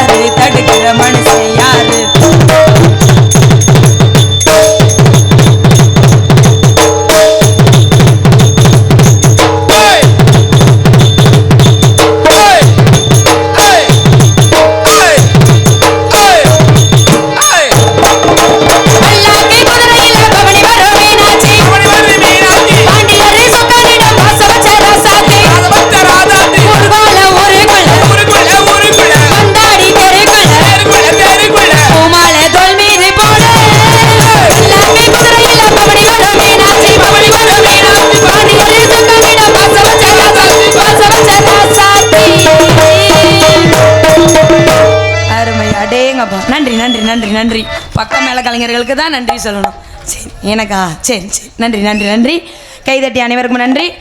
யாரு தடுக்கிற மனுஷன் அடேங்கப்பா. நன்றி நன்றி நன்றி நன்றி. பக்கம் மேல கலைஞர்களுக்கு தான் நன்றி சொல்லணும். சரி எனக்கா? சரி சரி. நன்றி நன்றி நன்றி. கைதட்டி அனைவருக்கும் நன்றி.